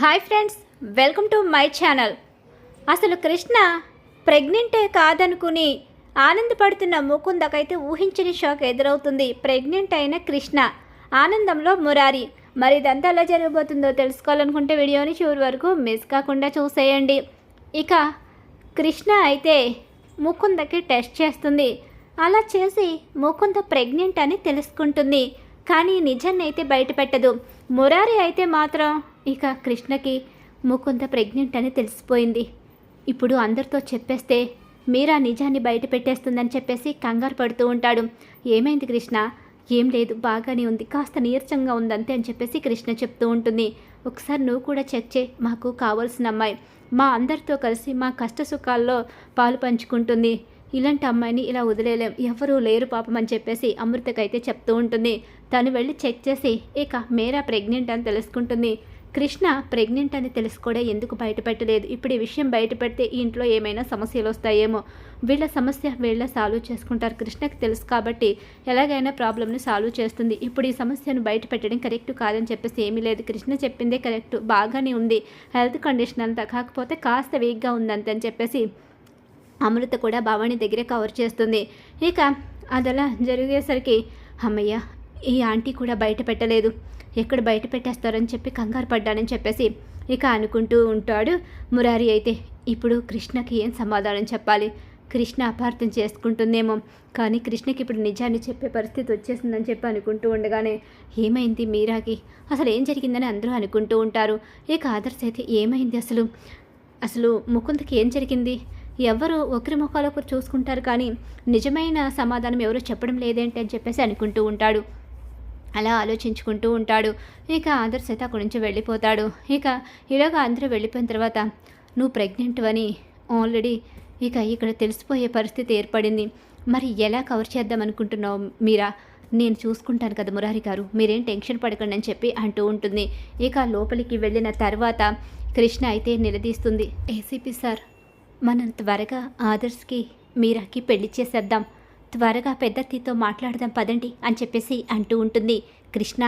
Hi friends welcome to my channel. అసలు కృష్ణ ప్రెగ్నెంటే కాదనుకుని ఆనందపడుతున్న ముకుందకైతే ఊహించని shock ఎదురవుతుంది. ప్రెగ్నెంట్ అయిన కృష్ణ ఆనందంలో మురారి. మరి ఇదంతా ఎలా జరగబోతుందో తెలుసుకోవాలనుకుంటే వీడియోని చివరి వరకు మిస్ కాకుండా చూసేయండి. ఇక కృష్ణ అయితే ముకుందకి టెస్ట్ చేస్తుంది. అలా చేసి ముకుంద ప్రెగ్నెంట్ అని తెలుసుకుంటుంది. కానీ నిజాన్ని అయితే బయటపెట్టదు. మురారి అయితే మాత్రం ఇక కృష్ణకి ముకుంద ప్రెగ్నెంట్ అని తెలిసిపోయింది. ఇప్పుడు అందరితో చెప్పేస్తే మీరా నిజాన్ని బయట పెట్టేస్తుందని చెప్పేసి కంగారు పడుతూ ఉంటాడు. ఏమైంది కృష్ణ? ఏం లేదు బాగానే ఉంది. కాస్త నీరసంగా ఉందంతే అని చెప్పేసి కృష్ణ చెప్తూ ఉంటుంది. ఒకసారి నువ్వు కూడా చెక్ చేయి మాకు కావాల్సిన అమ్మాయి. మా అందరితో కలిసి మా కష్ట సుఖాల్లో పాలు పంచుకుంటుంది. ఇలాంటి అమ్మాయిని ఇలా వదిలేలేం. ఎవరూ లేరు పాపం అని చెప్పేసి అమృతకైతే చెప్తూ ఉంటుంది. తను వెళ్ళి చెక్ చేసి ఇక మేరా ప్రెగ్నెంట్ అని తెలుసుకుంటుంది. కృష్ణ ప్రెగ్నెంట్ అని తెలిసి కూడా ఎందుకు బయటపెట్టలేదు? ఇప్పుడు ఈ విషయం బయటపెడితే ఈ ఇంట్లో ఏమైనా సమస్యలు వస్తాయేమో? వీళ్ళ సమస్య వీళ్ళ సాల్వ్ చేసుకుంటారు కృష్ణకి తెలుసు కాబట్టి ఎలాగైనా ప్రాబ్లమ్ని సాల్వ్ చేస్తుంది. ఇప్పుడు ఈ సమస్యను బయటపెట్టడం కరెక్ట్ కాదని చెప్పేసి ఏమీ లేదు. కృష్ణ చెప్పిందే కరెక్ట్. బాగానే ఉంది. హెల్త్ కండిషన్ అంతా కాకపోతే కాస్త వీక్గా ఉందంత అని చెప్పేసి అమృత కూడా భవాని దగ్గరే కవర్ చేస్తుంది. ఇక అదలా జరిగేసరికి అమ్మయ్య ఈ ఆంటీ కూడా బయట పెట్టలేదు ఎక్కడ బయట పెట్టేస్తారని చెప్పి కంగారు పడ్డానని చెప్పేసి ఇక అనుకుంటూ ఉంటాడు. మురారి అయితే ఇప్పుడు కృష్ణకి ఏం సమాధానం చెప్పాలి? కృష్ణ అపార్థం చేసుకుంటుందేమో. కానీ కృష్ణకి ఇప్పుడు నిజాన్ని చెప్పే పరిస్థితి వచ్చేసిందని చెప్పి అనుకుంటూ ఉండగానే ఏమైంది మీరాకి? అసలు ఏం జరిగిందని అందరూ అనుకుంటూ ఉంటారు. ఇక ఆదర్శ అయితే ఏమైంది అసలు? అసలు ముకుందకి ఏం జరిగింది? ఎవరు ఒకరి ముఖాలు ఒకరు చూసుకుంటారు కానీ నిజమైన సమాధానం ఎవరు చెప్పడం లేదేంటి అని చెప్పేసి అనుకుంటూ ఉంటాడు. అలా ఆలోచించుకుంటూ ఉంటాడు. ఇక ఆదర్శ అయితే అక్కడి నుంచి వెళ్ళిపోతాడు. ఇక ఇలాగ అందరూ వెళ్ళిపోయిన తర్వాత నువ్వు ప్రెగ్నెంట్ అని ఆల్రెడీ ఇక ఇక్కడ తెలిసిపోయే పరిస్థితి ఏర్పడింది. మరి ఎలా కవర్ చేద్దాం అనుకుంటున్నావు మీరా? నేను చూసుకుంటాను కదా మురారి గారు. మీరేం టెన్షన్ పడకండి అని చెప్పి అంటూ ఉంటుంది. ఇక లోపలికి వెళ్ళిన తర్వాత కృష్ణ అయితే నిలదీస్తుంది. ఏసీపీ సార్ మనం త్వరగా ఆదర్శ్కి మీరాకి పెళ్ళి చేసేద్దాం. త్వరగా పెద్దత్తితో మాట్లాడదాం పదండి అని చెప్పేసి అంటూ ఉంటుంది. కృష్ణ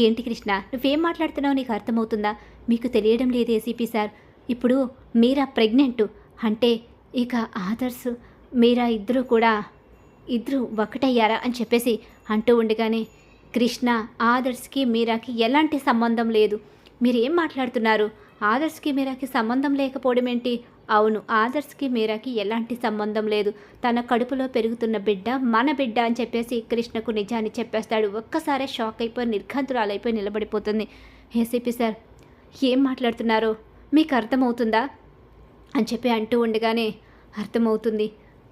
ఏంటి కృష్ణ నువ్వేం మాట్లాడుతున్నావు? నీకు అర్థమవుతుందా? మీకు తెలియడం లేదు ఏసీపీ సార్. ఇప్పుడు మీరా ప్రెగ్నెంట్? అంటే ఇక ఆదర్శ్ మీరా ఇద్దరు కూడా ఇద్దరు ఒకటయ్యారా? అని చెప్పేసి అంటూ ఉండగానే కృష్ణ ఆదర్శ్కి మీరాకి ఎలాంటి సంబంధం లేదు. మీరేం మాట్లాడుతున్నారు? ఆదర్శ్కి మీరాకి సంబంధం లేకపోవడం ఏంటి అవును ఆదర్శ్కి మీరాకి ఎలాంటి సంబంధం లేదు. తన కడుపులో పెరుగుతున్న బిడ్డ మన బిడ్డ అని చెప్పేసి కృష్ణకు నిజాన్ని చెప్పేస్తాడు. ఒక్కసారే షాక్ అయిపోయి నిర్ఘంతురాలైపోయి నిలబడిపోతుంది. ఏసీపీ సార్ ఏం మాట్లాడుతున్నారో? మీకు అర్థమవుతుందా? అని చెప్పి అంటూ ఉండగానే అర్థమవుతుంది.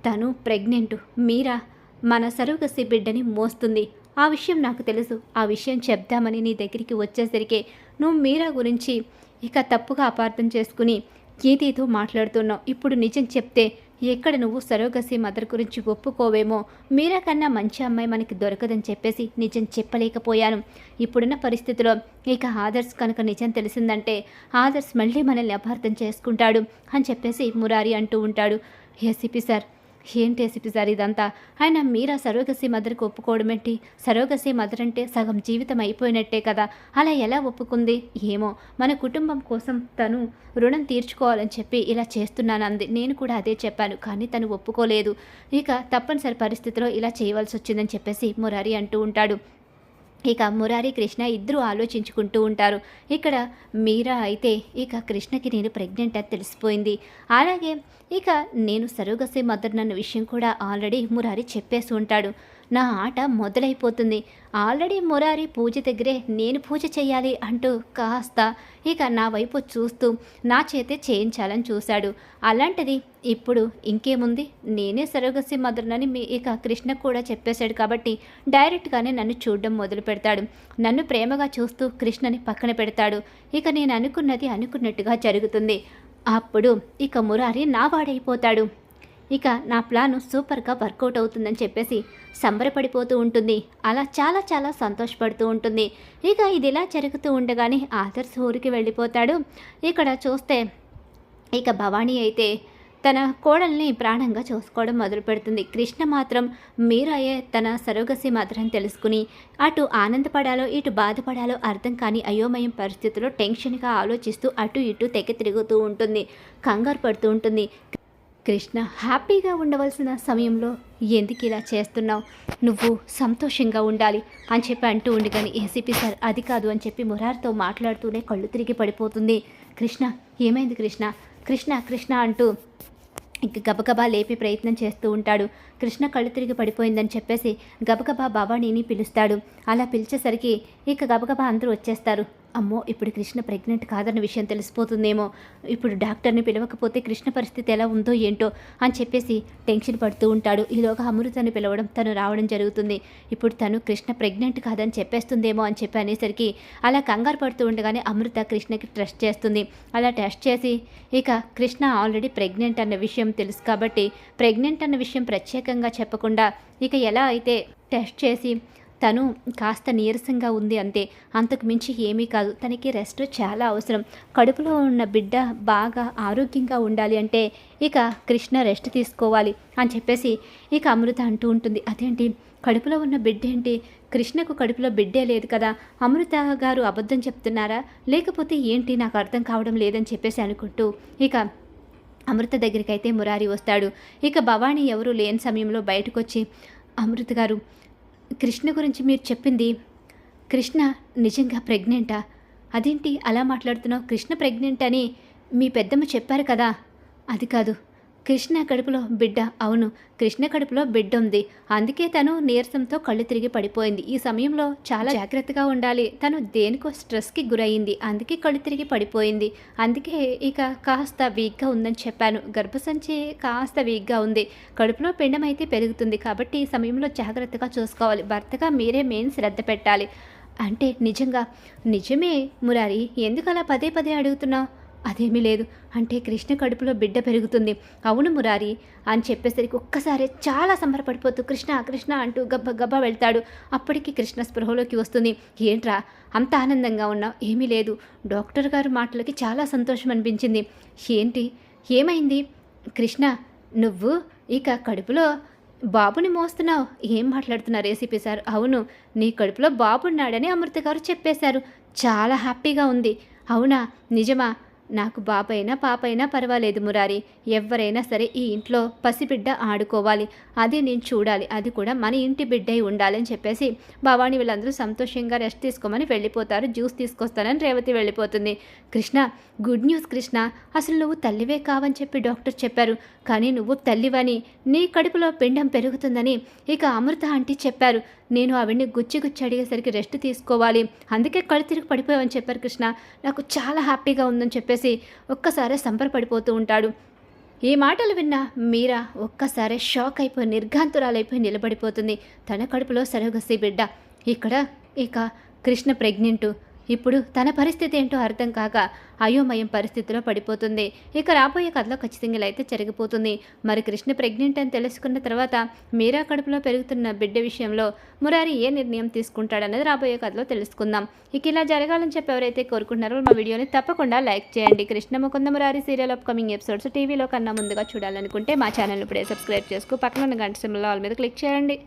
తను ప్రెగ్నెంట్ మీరా మన సరుగసి బిడ్డని మోస్తుంది. ఆ విషయం నాకు తెలుసు. ఆ విషయం చెప్దామని నీ దగ్గరికి వచ్చేసరికి నువ్వు మీరా గురించి ఇక తప్పుగా అపార్థం చేసుకుని ఏదేదో మాట్లాడుతున్నావు. ఇప్పుడు నిజం చెప్తే ఎక్కడ నువ్వు సరోగసి మదర్ గురించి ఒప్పుకోవేమో? మీరా కన్నా మంచి అమ్మాయి మనకి దొరకదని చెప్పేసి నిజం చెప్పలేకపోయాను. ఇప్పుడున్న పరిస్థితిలో ఇక ఆదర్శ్ కనుక నిజం తెలిసిందంటే ఆదర్శ్ మళ్ళీ మనల్ని అపార్థం చేసుకుంటాడు అని చెప్పేసి మురారి అంటూ ఉంటాడు. ఏసీపీ సార్ ఏంటి ఏసీపీ సార్ ఇదంతా? ఆయన మీరా సరోగసి మదర్కి ఒప్పుకోవడం ఏంటి? సరోగసి మదర్ అంటే సగం జీవితం అయిపోయినట్టే కదా. అలా ఎలా ఒప్పుకుంది? ఏమో మన కుటుంబం కోసం తను రుణం తీర్చుకోవాలని చెప్పి ఇలా చేస్తున్నాను అంది నేను కూడా అదే చెప్పాను కానీ తను ఒప్పుకోలేదు. ఇక తప్పనిసరి పరిస్థితిలో ఇలా చేయవలసి వచ్చిందని చెప్పేసి మురారి అంటూ ఉంటాడు. ఇక మురారి కృష్ణ ఇద్దరూ ఆలోచించుకుంటూ ఉంటారు. ఇక్కడ మీరా అయితే ఇక కృష్ణకి నేను ప్రెగ్నెంట్ అని తెలిసిపోయింది. అలాగే ఇక నేను సరోగసి మదర్ నన్న విషయం కూడా ఆల్రెడీ మురారి చెప్పేసి ఉంటాడు. నా ఆట మొదలైపోతుంది. ఆల్రెడీ మురారి పూజ దగ్గరే నేను పూజ చేయాలి అంటూ కాస్త ఇక నా వైపు చూస్తూ నా చేతే చేయించాలని చూశాడు. అలాంటిది ఇప్పుడు ఇంకేముంది? నేనే సరోగసి మదర్నని మీ ఇక కృష్ణ కూడా చెప్పేశాడు కాబట్టి డైరెక్ట్గానే నన్ను చూడడం మొదలు పెడతాడు నన్ను ప్రేమగా చూస్తూ కృష్ణని పక్కన పెడతాడు. ఇక నేను అనుకున్నది అనుకున్నట్టుగా జరుగుతుంది. అప్పుడు ఇక మురారి నా వాడైపోతాడు ఇక నా ప్లాను సూపర్గా వర్కౌట్ అవుతుందని చెప్పేసి సంబరపడిపోతూ ఉంటుంది. అలా చాలా చాలా సంతోషపడుతూ ఉంటుంది. ఇక ఇది ఇలా జరుగుతూ ఉండగానే ఆదర్శ్ ఊరికి వెళ్ళిపోతాడు. ఇక్కడ చూస్తే ఇక భవానీ అయితే తన కోడల్ని ప్రాణంగా చూసుకోవడం మొదలు పెడుతుంది. కృష్ణ మాత్రం మీరయ్యే తన సరోగసి మాత్రం తెలుసుకుని అటు ఆనందపడాలో ఇటు బాధపడాలో అర్థం కాని అయోమయం పరిస్థితిలో టెన్షన్గా ఆలోచిస్తూ అటు ఇటు తెగ తిరుగుతూ ఉంటుంది. కంగారు పడుతూ ఉంటుంది. కృష్ణ హ్యాపీగా ఉండవలసిన సమయంలో ఎందుకు ఇలా చేస్తున్నావు? నువ్వు సంతోషంగా ఉండాలి అని చెప్పి అంటూ ఉండి కానీ ఏసీపీ సార్ అది కాదు అని చెప్పి మురారితో మాట్లాడుతూనే కళ్ళు తిరిగి పడిపోతుంది. కృష్ణ ఏమైంది కృష్ణ? కృష్ణ కృష్ణ అంటూ ఇంక గబగబా లేపే ప్రయత్నం చేస్తూ ఉంటాడు. కృష్ణ కళ్ళు తిరిగి పడిపోయిందని చెప్పేసి గబగబా భవానీని పిలుస్తాడు. అలా పిలిచేసరికి ఇక గబగబా అందరూ వచ్చేస్తారు. అమ్మో ఇప్పుడు కృష్ణ ప్రెగ్నెంట్ కాదన్న విషయం తెలిసిపోతుందేమో. ఇప్పుడు డాక్టర్ని పిలవకపోతే కృష్ణ పరిస్థితి ఎలా ఉందో ఏంటో అని చెప్పేసి టెన్షన్ పడుతూ ఉంటాడు. ఈలోగా అమృతని పిలవడం తను రావడం జరుగుతుంది. ఇప్పుడు తను కృష్ణ ప్రెగ్నెంట్ కాదని చెప్పేస్తుందేమో అని చెప్పి అనేసరికి అలా కంగారు పడుతూ ఉండగానే అమృత కృష్ణకి ట్రస్ట్ చేస్తుంది. అలా టెస్ట్ చేసి ఇక కృష్ణ ఆల్రెడీ ప్రెగ్నెంట్ అన్న విషయం తెలుసు కాబట్టి ప్రెగ్నెంట్ అన్న విషయం ప్రత్యేక ప్రత్యేకంగా చెప్పకుండా ఇక ఎలా అయితే టెస్ట్ చేసి తను కాస్త నీరసంగా ఉంది అంతే. అంతకు మించి ఏమీ కాదు. తనకి రెస్ట్ చాలా అవసరం. కడుపులో ఉన్న బిడ్డ బాగా ఆరోగ్యంగా ఉండాలి అంటే ఇక కృష్ణ రెస్ట్ తీసుకోవాలి అని చెప్పేసి ఇక అమృత అంటూ ఉంటుంది. అదేంటి? కడుపులో ఉన్న బిడ్డ ఏంటి? కృష్ణకు కడుపులో బిడ్డే లేదు కదా. అమృత గారు అబద్ధం చెప్తున్నారా? లేకపోతే ఏంటి? నాకు అర్థం కావడం లేదని చెప్పేసి అనుకుంటూ ఇక అమృత దగ్గరికైతే మురారి వస్తాడు. ఇక భవానీ ఎవరు లేని సమయంలో బయటకు వచ్చి అమృత గారు కృష్ణ గురించి మీరు చెప్పింది కృష్ణ నిజంగా ప్రెగ్నెంటా అదేంటి అలా మాట్లాడుతున్నావు? కృష్ణ ప్రెగ్నెంట్ అని మీ పెద్దమ్మ చెప్పారు కదా? అది కాదు. కృష్ణ కడుపులో బిడ్డ. అవును కృష్ణ కడుపులో బిడ్డ ఉంది. అందుకే తను నీరసంతో కళ్ళు తిరిగి పడిపోయింది. ఈ సమయంలో చాలా జాగ్రత్తగా ఉండాలి. తను దేనికో స్ట్రెస్కి గురయింది. అందుకే కళ్ళు తిరిగి పడిపోయింది. అందుకే ఇక కాస్త వీక్గా ఉందని చెప్పాను. గర్భసంచి కాస్త వీక్గా ఉంది. కడుపులో పిండం అయితే పెరుగుతుంది కాబట్టి ఈ సమయంలో జాగ్రత్తగా చూసుకోవాలి. భర్తగా మీరే మెయిన్ శ్రద్ధ పెట్టాలి. అంటే నిజంగా నిజమే మురారి ఎందుకు అలా పదే పదే అడుగుతున్నావు? అదేమీ లేదు. అంటే కృష్ణ కడుపులో బిడ్డ పెరుగుతుంది. అవును మురారి అని చెప్పేసరికి ఒక్కసారి చాలా సంబరపడిపోతూ కృష్ణ కృష్ణ అంటూ గబ్బ గబ్బ వెళ్తాడు. అప్పటికి కృష్ణ స్పృహలోకి వస్తుంది. ఏంట్రా అంత ఆనందంగా ఉన్నావు? ఏమీ లేదు. డాక్టర్ గారు మాటలకి చాలా సంతోషం అనిపించింది. ఏంటి? ఏమైంది? కృష్ణ నువ్వు ఇక కడుపులో బాబుని మోస్తున్నావు. ఏం మాట్లాడుతున్నారు ఏసీపీ సార్? అవును నీ కడుపులో బాబున్నాడని అమృత గారు చెప్పేశారు. చాలా హ్యాపీగా ఉంది. అవునా? నిజమా? నాకు బాబైనా పాపైనా పర్వాలేదు మురారి. ఎవరైనా సరే ఈ ఇంట్లో పసిబిడ్డ ఆడుకోవాలి. అది నేను చూడాలి. అది కూడా మన ఇంటి బిడ్డై ఉండాలని చెప్పేసి భవాని వీళ్ళందరూ సంతోషంగా రెస్ట్ తీసుకోమని వెళ్ళిపోతారు. జ్యూస్ తీసుకొస్తానని రేవతి వెళ్ళిపోతుంది. Krishna good news Krishna. అసలు నువ్వు తల్లివే కావని చెప్పి డాక్టర్ చెప్పారు. కానీ నువ్వు తల్లివని. నీ కడుపులో పిండం పెరుగుతుందని ఇక అమృత ఆంటీ చెప్పారు. నేను ఆవిడ్ని గుచ్చి గుచ్చి అడిగేసరికి రెస్ట్ తీసుకోవాలి. అందుకే కళ్ళు తిరిగి పడిపోయావని చెప్పారు కృష్ణ. నాకు చాలా హ్యాపీగా ఉందని చెప్పేసి ఒక్కసారి సంబరపడిపోతూ ఉంటాడు. ఈ మాటలు విన్న మీరా ఒక్కసారి షాక్ అయిపోయి నిర్ఘాంతురాలైపోయి నిలబడిపోతుంది. తన కడుపులో సరగసి బిడ్డ. ఇక్కడ ఇక కృష్ణ ప్రెగ్నెంటు. ఇప్పుడు తన పరిస్థితి ఏంటో అర్థం కాక అయోమయం పరిస్థితిలో పడిపోతుంది. ఇక రాబోయే కథలో ఖచ్చితంగా అయితే జరిగిపోతుంది. మరి కృష్ణ ప్రెగ్నెంట్ అని తెలుసుకున్న తర్వాత మీరా కడుపులో పెరుగుతున్న బిడ్డ విషయంలో మురారి ఏ నిర్ణయం తీసుకుంటాడనేది రాబోయే కథలో తెలుసుకుందాం. ఇక ఇలా జరగాలని చెప్పి ఎవరైతే కోరుకుంటున్నారో మా వీడియోని తప్పకుండా లైక్ చేయండి. Krishna Mukunda Murari serial upcoming episodes టీవీలో కన్నా ముందుగా చూడాలనుకుంటే మా ఛానల్ ఇప్పుడే సబ్స్క్రైబ్ చేసుకో. పక్కన ఉన్న గంట సింబల్ ఆల్ మీద క్లిక్ చేయండి.